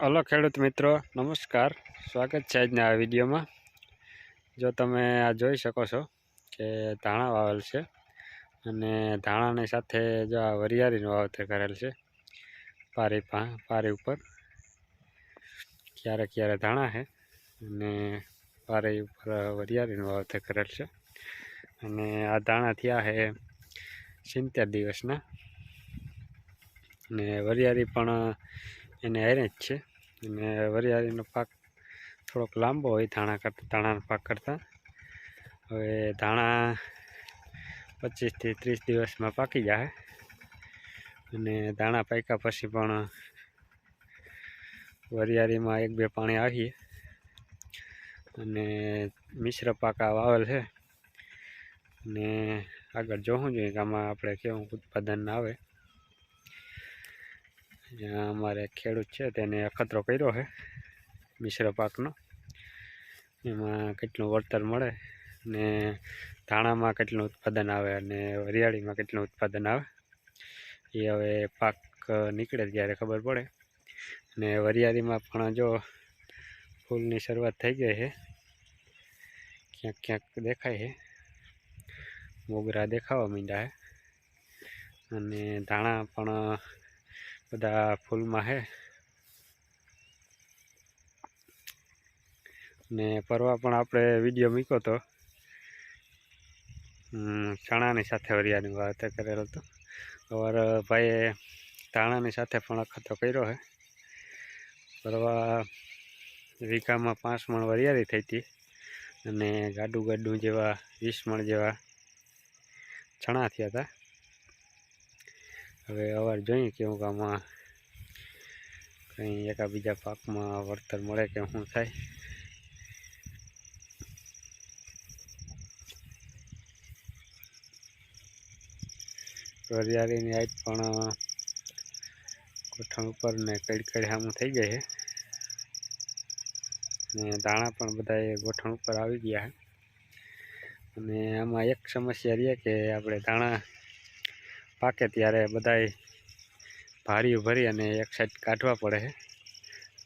Hello ખેડૂત મિત્રો, નમસ્કાર. સ્વાગત છે આજના આ વિડીયોમાં. જો તમે આ જોઈ શકો છો કે ધાણા વાવેલ છે અને ધાણાની સાથે જો આ વરિયાળીનું વાવેતર કરેલ છે પારી પા, પારી ઉપર. ક્યારે ક્યારે ધાણા છે અને પારી ઉપર વરિયાળીનું વાવેતર કરેલ છે. અને આ ધાણા થયા છે સિત્તેર દિવસના. ને વરિયાળી પણ એને હારે છે. અને વરિયાળીનો પાક થોડોક લાંબો હોય ધાણા કરતાં, ધાણાના પાક કરતાં. હવે ધાણા પચીસથી ત્રીસ દિવસમાં પાકી જાય અને ધાણા પાક્યા પછી પણ વરિયાળીમાં એક, બે પાણી આવીએ. અને મિશ્ર પાક વાવેલ છે. અને આગળ જોવું જોઈએ કે આમાં આપણે કેવું ઉત્પાદન આવે. અમારે ખેડૂત છે તેને અખતરો કર્યો છે, મિશ્ર પાકનો. એમાં કેટલું વળતર મળે ને ધાણામાં કેટલું ઉત્પાદન આવે અને વરિયાળીમાં કેટલું ઉત્પાદન આવે, એ હવે પાક નીકળે ત્યારે ખબર પડે. ને વરિયાળીમાં પણ જો ફૂલની શરૂઆત થઈ ગઈ છે, ક્યાંક ક્યાંક દેખાય છે. મોગરા દેખાવા માંડ્યા છે. અને ધાણા પણ બધા ફૂલમાં છે ને પરવા પણ આપણે વીડિયો મૂક્યો હતો ચણાની સાથે વરિયાની વાવેતર કરેલો હતો. અવાર ભાઈએ ધાણાની સાથે પણ અખતો કર્યો છે પરવા વીઘામાં પાંચ મણ વરિયાળી થઈ હતી. અને ગાડું ગાડું જેવા, વીસ મણ જેવા ચણા થયા હતા. હવે અવાર જોઈએ કેવું કે આમાં કંઈ એકાબીજા પાકમાં વળતર મળે કે શું થાય? વરિયાળીની આજ પણ ગોઠણ ઉપર ને કઈ સામું થઈ ગઈ છે. ને દાણા પણ બધા ગોઠણ ઉપર આવી ગયા અને આમાં એક સમસ્યા રહે કે આપણે દાણા પાકે ત્યારે બધાય ભારીઓ ભરી અને એક સાઈડ કાઢવા પડે છે.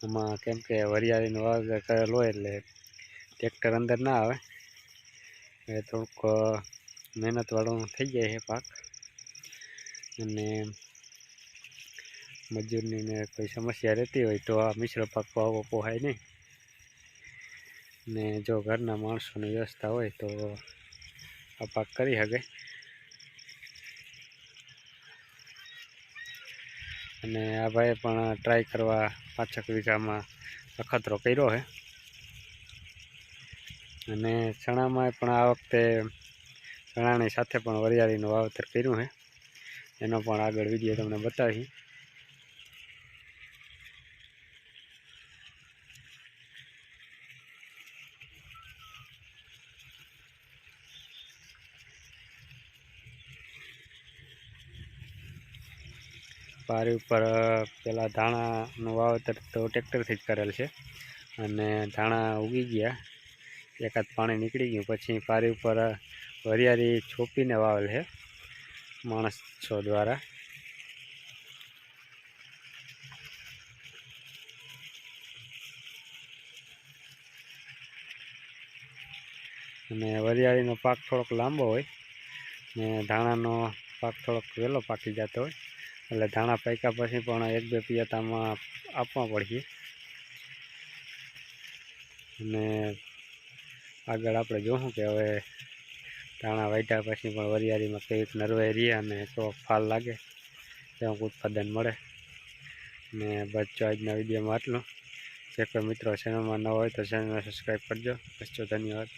એમાં કેમ કે વરિયાળીનો વાગ કરેલો હોય એટલે ટ્રેક્ટર અંદર ના આવે. એ થોડુંક મહેનતવાળું થઈ જાય છે પાક. અને મજૂરની ને કોઈ સમસ્યા રહેતી હોય તો આ મિશ્ર પાક વાવો પોહાય નહીં. ને જો ઘરના માણસોની વ્યવસ્થા હોય તો આ પાક કરી શકે. અને આ ભાઈએ પણ ટ્રાય કરવા પાંચક વીઘામાં અખતરો કર્યો છે. અને ચણામાં પણ આ વખતે ચણાની સાથે પણ વરિયાળીનું વાવેતર કર્યું છે. એનો પણ આગળ વીડિયો તમને બતાવી પારી ઉપર પેલા ધાણાનું વાવેતર તો ટ્રેક્ટરથી જ કરેલ છે. અને ધાણા ઉગી ગયા. એકાદ પાણી નીકળી ગયું. પછી પારી ઉપર વરિયાળી છોપીને વાવેલ છે માણસો દ્વારા. અને વરિયાળીનો પાક થોડોક લાંબો હોય ને ધાણાનો પાક થોડોક વહેલો પાકી જતો હોય. એટલે ધાણા પાક્યા પછી પણ એક બે પિયતામાં આપવા પડશે. અને આગળ આપણે જોશું કે હવે ધાણા વાઢ્યા પછી પણ વરિયાળીમાં કેવીક નરવાઈ રહીએ અને તો ફાલ લાગે તેવું ઉત્પાદન મળે. ને બચ્ચો આજના વિડીયોમાં આટલું. જે કોઈ મિત્રો ચેનલમાં ન હોય તો ચેનલને સબસ્ક્રાઈબ કરજો. બચ્ચો ધન્યવાદ.